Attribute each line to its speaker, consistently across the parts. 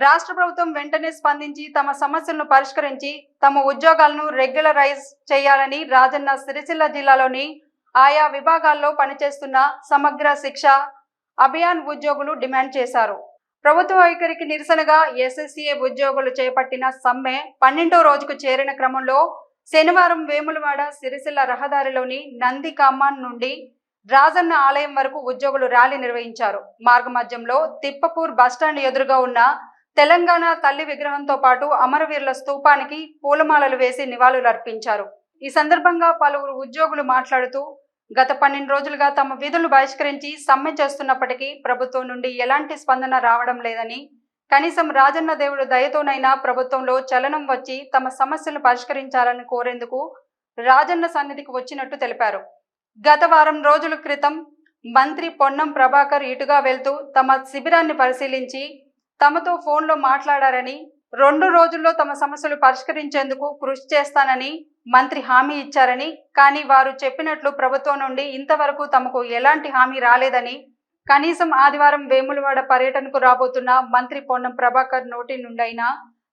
Speaker 1: రాష్ట్ర ప్రభుత్వం వెంటనే స్పందించి తమ సమస్యలను పరిష్కరించి తమ ఉద్యోగాలను రెగ్యులరైజ్ చేయాలని రాజన్న సిరిసిల్ల జిల్లాలోని ఆయా విభాగాల్లో పనిచేస్తున్న సమగ్ర శిక్ష అభియాన్ ఉద్యోగులు డిమాండ్ చేశారు. ప్రభుత్వ వైఖరికి నిరసనగా ఎస్ఎస్సీఏ ఉద్యోగులు చేపట్టిన సమ్మె పన్నెండో రోజుకు చేరిన క్రమంలో శనివారం వేములవాడ సిరిసిల్ల రహదారిలోని నందికామాన్ నుండి రాజన్న ఆలయం వరకు ఉద్యోగులు ర్యాలీ నిర్వహించారు. మార్గ మధ్యంలో తిప్పపూర్ బస్టాండ్ ఎదురుగా ఉన్న తెలంగాణ తల్లి విగ్రహంతో పాటు అమరవీరుల స్తూపానికి పూలమాలలు వేసి నివాళులు అర్పించారు ఈ సందర్భంగా పలువురు ఉద్యోగులు మాట్లాడుతూ గత పన్నెండు రోజులుగా తమ విధులు బహిష్కరించి సమ్మె చేస్తున్నప్పటికీ ప్రభుత్వం నుండి ఎలాంటి స్పందన రావడం లేదని కనీసం రాజన్న దేవుడు దయతోనైనా ప్రభుత్వంలో చలనం వచ్చి తమ సమస్యలు పరిష్కరించాలని కోరేందుకు రాజన్న సన్నిధికి వచ్చినట్టు తెలిపారు. గత వారం రోజుల క్రితం మంత్రి పొన్నం ప్రభాకర్ ఇటుగా వెళ్తూ తమ శిబిరాన్ని పరిశీలించి తమతో ఫోన్లో మాట్లాడారని రెండు రోజుల్లో తమ సమస్యలు పరిష్కరించేందుకు కృషి చేస్తానని మంత్రి హామీ ఇచ్చారని కానీ వారు చెప్పినట్లు ప్రభుత్వం నుండి ఇంతవరకు తమకు ఎలాంటి హామీ రాలేదని కనీసం ఆదివారం వేములవాడ పర్యటనకు రాబోతున్న మంత్రి పొన్నం ప్రభాకర్ నోటి నుండైనా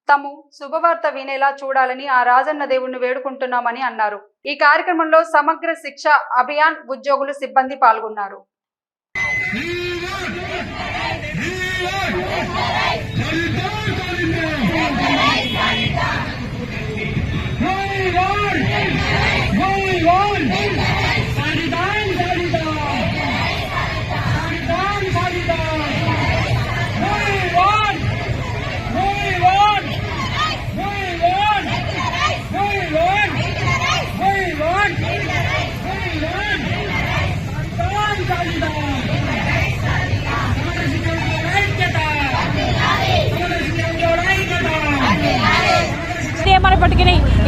Speaker 1: తాము శుభవార్త వినేలా చూడాలని ఆ రాజన్న దేవుణ్ణి వేడుకుంటున్నామని అన్నారు. ఈ కార్యక్రమంలో సమగ్ర శిక్ష అభియాన్ ఉద్యోగులు సిబ్బంది పాల్గొన్నారు.
Speaker 2: ખરીદાર તાલીમદાર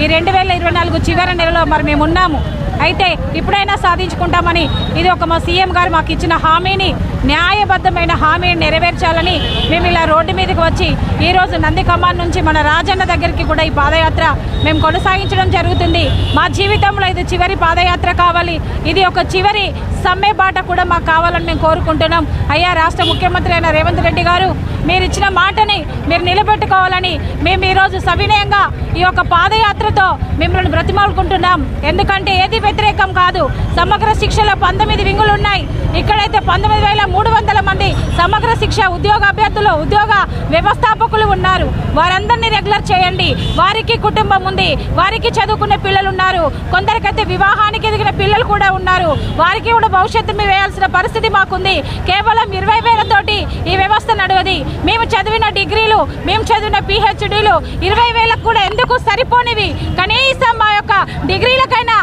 Speaker 2: ఈ రెండు వేల ఇరవై నాలుగు చివరి నెలలో మరి మేము ఉన్నాము అయితే ఇప్పుడైనా సాధించుకుంటామని ఇది ఒక మా సీఎం గారు మాకు ఇచ్చిన హామీని న్యాయబద్ధమైన హామీని నెరవేర్చాలని మేము ఇలా రోడ్డు మీదకి వచ్చి ఈరోజు నంది నుంచి మన రాజన్న దగ్గరికి కూడా ఈ పాదయాత్ర మేము కొనసాగించడం జరుగుతుంది. మా జీవితంలో ఇది చివరి పాదయాత్ర కావాలి. ఇది ఒక చివరి సమ్మె బాట కూడా మాకు కావాలని మేము కోరుకుంటున్నాం. అయ్యా రాష్ట్ర ముఖ్యమంత్రి అయిన రేవంత్ రెడ్డి గారు మీరు ఇచ్చిన మాటని మీరు నిలబెట్టుకోవాలని మేము ఈరోజు సవినయంగా ఈ యొక్క పాదయాత్రతో మిమ్మల్ని బ్రతిమాలుకుంటున్నాం. ఎందుకంటే ఏది వ్యతిరేకం కాదు. సమగ్ర శిక్షలో పంతొమ్మిది వింగులు ఉన్నాయి ఇక్కడైతే పంతొమ్మిది వేల మూడు వందల మంది సమగ్ర శిక్ష ఉద్యోగ అభ్యర్థులు ఉద్యోగ వ్యవస్థాపకులు ఉన్నారు. వారందరినీ రెగ్యులర్ చేయండి. వారికి కుటుంబం ఉంది. వారికి చదువుకునే పిల్లలు ఉన్నారు కొందరికైతే వివాహానికి ఎదిగిన పిల్లలు కూడా ఉన్నారు. వారికి కూడా భవిష్యత్తు మీ వేయాల్సిన పరిస్థితి మాకుంది. కేవలం ఇరవై వేలతోటి ఈ వ్యవస్థ నడవది. మేము చదివిన డిగ్రీలు మేము చదివిన పిహెచ్డీలు ఇరవై వేలకు కూడా ఎందుకు సరిపోనివి? కనీసం మా యొక్క డిగ్రీలకైనా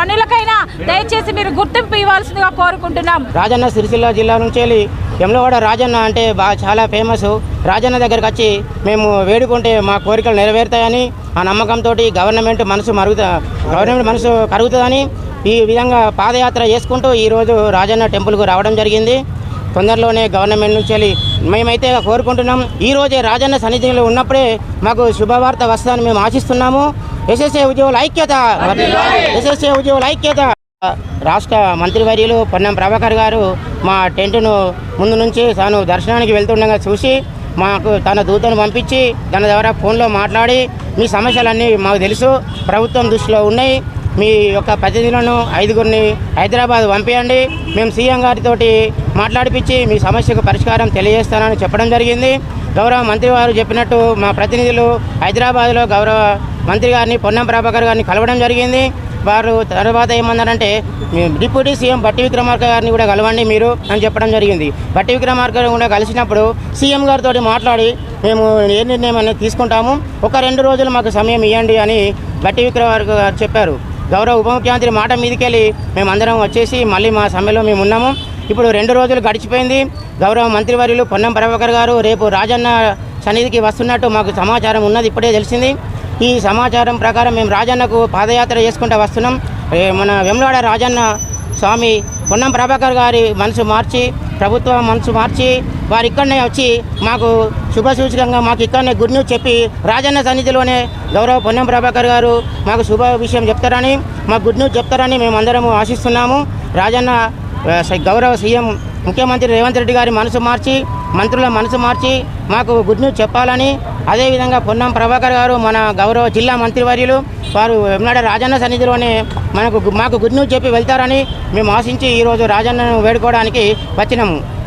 Speaker 2: పనులకైనా దయచేసి మీరు గుర్తింపు ఇవ్వాల్సిందిగా కోరుకుంటున్నాం.
Speaker 3: రాజన్న సిరిసిల్ల జిల్లా నుంచి వెళ్ళి యమలవాడ రాజన్న అంటే బాగా చాలా ఫేమస్ రాజన్న దగ్గరకు వచ్చి మేము వేడుకుంటే మా కోరికలు నెరవేరుతాయని ఆ నమ్మకంతో గవర్నమెంట్ మనసు మరుగుతా గవర్నమెంట్ మనసు కరుగుతుందని ఈ విధంగా పాదయాత్ర చేసుకుంటూ ఈరోజు రాజన్న టెంపుల్కు రావడం జరిగింది. తొందరలోనే గవర్నమెంట్ నుంచి వెళ్ళి మేమైతే కోరుకుంటున్నాం. ఈ రోజే రాజన్న సన్నిధిలో ఉన్నప్పుడే మాకు శుభవార్త వస్తుందని మేము ఆశిస్తున్నాము. ఎస్ఎస్ఏ ఉద్యోగుల ఐక్యత. ఎస్ఎస్ఏ ఉద్యోగుల ఐక్యత. రాష్ట్ర మంత్రివర్యులు పొన్నం ప్రభాకర్ గారు మా టెంట్ను ముందు నుంచి తాను దర్శనానికి వెళ్తుండగా చూసి మాకు తన దూతను పంపించి తన ద్వారా ఫోన్లో మాట్లాడి మీ సమస్యలన్నీ మాకు తెలుసు ప్రభుత్వం దృష్టిలో ఉన్నాయి. మీ యొక్క ప్రతినిధులను ఐదుగురిని హైదరాబాద్ పంపించండి మేము సీఎం గారితో మాట్లాడిపించి మీ సమస్యకు పరిష్కారం తెలియజేస్తానని చెప్పడం జరిగింది. గౌరవ మంత్రి వారు చెప్పినట్టు మా ప్రతినిధులు హైదరాబాద్లో గౌరవ మంత్రి గారిని పొన్నం ప్రభాకర్ గారిని కలవడం జరిగింది. వారు తర్వాత ఏమన్నారంటే డిప్యూటీ సీఎం బట్టి విక్రమార్క గారిని కూడా కలవండి మీరు అని చెప్పడం జరిగింది. బట్టి విక్రమార్క కూడా కలిసినప్పుడు సీఎం గారితో మాట్లాడి మేము ఏ నిర్ణయం అనేది తీసుకుంటాము? ఒక రెండు రోజులు మాకు సమయం ఇవ్వండి అని బట్టి విక్రమార్క గారు చెప్పారు. గౌరవ ఉప ముఖ్యమంత్రి మాట మీదకెళ్ళి మేమందరం వచ్చేసి మళ్ళీ మా సమ్మెలో మేము ఉన్నాము. ఇప్పుడు రెండు రోజులు గడిచిపోయింది. గౌరవ మంత్రివర్యులు పొన్నం ప్రభాకర్ గారు రేపు రాజన్న సన్నిధికి వస్తున్నట్టు మాకు సమాచారం ఉన్నది ఇప్పుడే తెలిసింది. ఈ సమాచారం ప్రకారం మేము రాజన్నకు పాదయాత్ర చేసుకుంటూ వస్తున్నాం. మన వెమ్లవాడ రాజన్న స్వామి పొన్నం ప్రభాకర్ గారి మనసు మార్చి ప్రభుత్వం మనసు మార్చి వారు ఇక్కడనే వచ్చి మాకు శుభసూచకంగా మాకు ఇక్కడనే గుడ్ న్యూస్ చెప్పి రాజన్న సన్నిధిలోనే గౌరవ పొన్నం ప్రభాకర్ గారు మాకు శుభ విషయం చెప్తారని మాకు గుడ్ న్యూస్ చెప్తారని మేము అందరము ఆశిస్తున్నాము. రాజన్న గౌరవ సీఎం ముఖ్యమంత్రి రేవంత్ రెడ్డి గారి మనసు మార్చి మంత్రుల మనసు మార్చి మాకు గుడ్ న్యూస్ చెప్పాలని అదేవిధంగా పొన్నం ప్రభాకర్ గారు మన గౌరవ జిల్లా మంత్రివర్యులు వారు వెమ్నాడ రాజన్న సన్నిధిలోనే మనకు మాకు గుడ్ న్యూస్ చెప్పి వెళ్తారని మేము ఆశించి ఈరోజు రాజన్నను వేడుకోవడానికి వచ్చినాము.